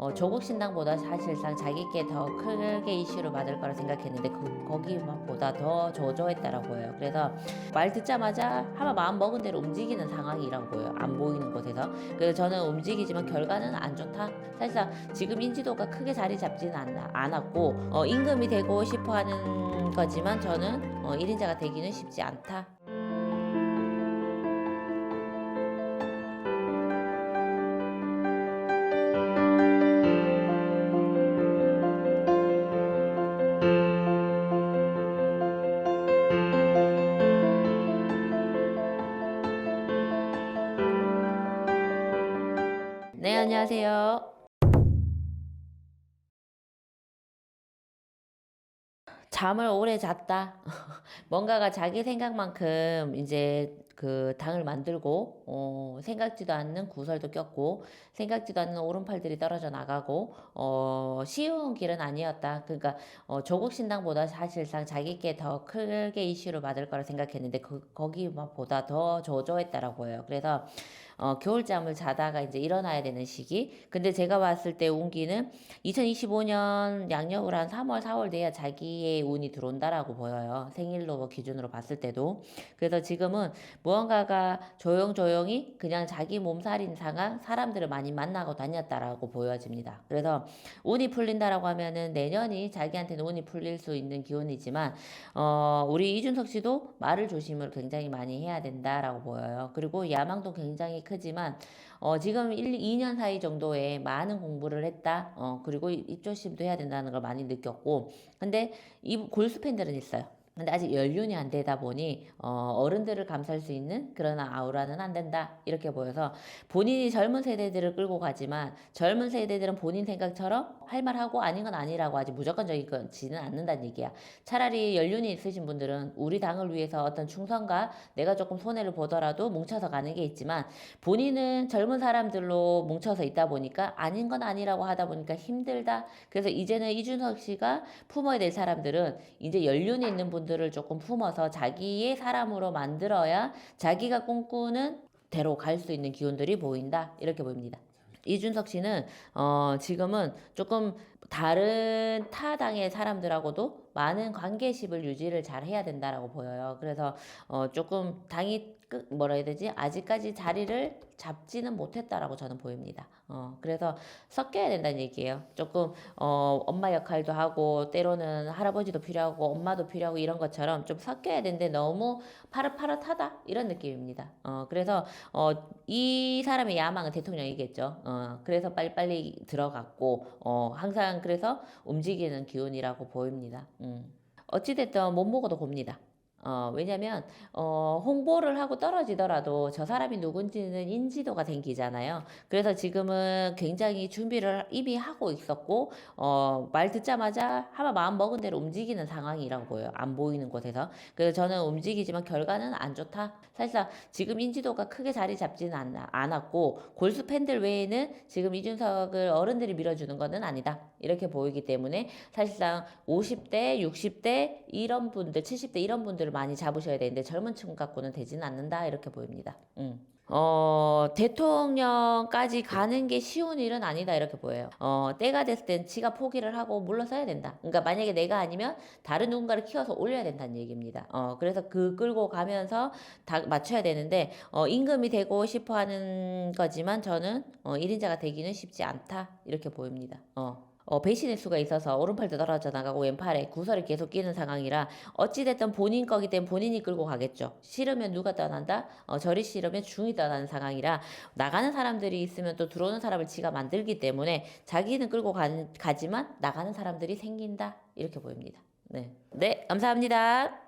어, 조국 신당보다 사실상 자기께 더 크게 이슈를 받을 거라 생각했는데 그, 거기보다 더 저조했다라고 보여요. 그래서 말 듣자마자 하마 마음 먹은 대로 움직이는 상황이라고 보여요. 안 보이는 곳에서. 그래서 저는 움직이지만 결과는 안 좋다. 사실상 지금 인지도가 크게 자리 잡지는 않, 않았고 어, 임금이 되고 싶어하는 거지만 저는 어, 1인자가 되기는 쉽지 않다. 네, 안녕하세요. 잠을 오래 잤다. 뭔가가 자기 생각만큼 이제 그 당을 만들고, 어, 생각지도 않는 구설도 꼈고, 생각지도 않는 오른팔들이 떨어져 나가고, 어, 쉬운 길은 아니었다. 그러니까, 어, 조국 신당보다 사실상 자기께 더 크게 이슈를 받을 거라 생각했는데, 그, 거기보다 더 저조했다라고 해요. 그래서, 어, 겨울잠을 자다가 이제 일어나야 되는 시기. 근데 제가 봤을 때 운기는 2025년 양력으로 한 3월, 4월 돼야 자기의 운이 들어온다라고 보여요. 생일로 기준으로 봤을 때도. 그래서 지금은 무언가가 조용조용히 그냥 자기 몸살인 상황, 사람들을 많이 만나고 다녔다라고 보여집니다. 그래서 운이 풀린다라고 하면은 내년이 자기한테는 운이 풀릴 수 있는 기운이지만, 어, 우리 이준석 씨도 말을 조심을 굉장히 많이 해야 된다라고 보여요. 그리고 야망도 굉장히 크지만 어, 지금 1, 2년 사이 정도에 많은 공부를 했다. 어, 그리고 입조심도 해야 된다는 걸 많이 느꼈고. 근데 이 골수 팬들은 있어요. 근데 아직 연륜이 안 되다 보니 어, 어른들을 감쌀 수 있는 그런 아우라는 안 된다. 이렇게 보여서 본인이 젊은 세대들을 끌고 가지만 젊은 세대들은 본인 생각처럼 할 말하고 아닌 건 아니라고 하지 무조건적이지는 않는다는 얘기야. 차라리 연륜이 있으신 분들은 우리 당을 위해서 어떤 충성과 내가 조금 손해를 보더라도 뭉쳐서 가는 게 있지만 본인은 젊은 사람들로 뭉쳐서 있다 보니까 아닌 건 아니라고 하다 보니까 힘들다. 그래서 이제는 이준석 씨가 품어야 될 사람들은 이제 연륜이 있는 분들 을 조금 품어서 자기의 사람으로 만들어야 자기가 꿈꾸는 대로 갈 수 있는 기운들이 보인다 이렇게 보입니다. 이준석 씨는 어 지금은 조금 다른 타 당의 사람들하고도 많은 관계십을 유지를 잘 해야 된다라고 보여요. 그래서 어 조금 당이 끝 뭐라 해야 되지? 아직까지 자리를 잡지는 못했다라고 저는 보입니다. 어 그래서 섞여야 된다는 얘기예요. 조금 어 엄마 역할도 하고 때로는 할아버지도 필요하고 엄마도 필요하고 이런 것처럼 좀 섞여야 되는데 너무 파릇파릇하다 이런 느낌입니다. 어 그래서 어이 사람의 야망은 대통령이겠죠. 어 그래서 빨리빨리 들어갔고 어 항상 그래서 움직이는 기운이라고 보입니다. 음. 어찌됐든 못 먹어도 곱니다. 어, 왜냐면, 어, 홍보를 하고 떨어지더라도 저 사람이 누군지는 인지도가 생기잖아요. 그래서 지금은 굉장히 준비를 이미 하고 있었고, 어, 말 듣자마자 하마 마음 먹은 대로 움직이는 상황이라고 보여요. 안 보이는 곳에서. 그래서 저는 움직이지만 결과는 안 좋다. 사실상 지금 인지도가 크게 자리 잡지는 않, 않았고, 골수 팬들 외에는 지금 이준석을 어른들이 밀어주는 거는 아니다. 이렇게 보이기 때문에 사실상 50대, 60대 이런 분들, 70대 이런 분들 을 많이 잡으셔야 되는데 젊은 층 갖고는 되지는 않는다. 이렇게 보입니다. 음. 어, 대통령까지 가는 게 쉬운 일은 아니다. 이렇게 보여요. 어, 때가 됐을 땐 지가 포기를 하고 물러서야 된다. 그러니까 만약에 내가 아니면 다른 누군가를 키워서 올려야 된다는 얘기입니다. 어, 그래서 그 끌고 가면서 다 맞춰야 되는데, 어, 임금이 되고 싶어 하는 거지만 저는, 어, 1인자가 되기는 쉽지 않다. 이렇게 보입니다. 어. 어, 배신의 수가 있어서 오른팔도 떨어져 나가고 왼팔에 구설이 계속 끼는 상황이라 어찌됐든 본인 거기 때문에 본인이 끌고 가겠죠. 싫으면 누가 떠난다? 어, 저리 싫으면 중이 떠나는 상황이라 나가는 사람들이 있으면 또 들어오는 사람을 지가 만들기 때문에 자기는 끌고 가, 가지만 나가는 사람들이 생긴다. 이렇게 보입니다. 네. 네, 감사합니다.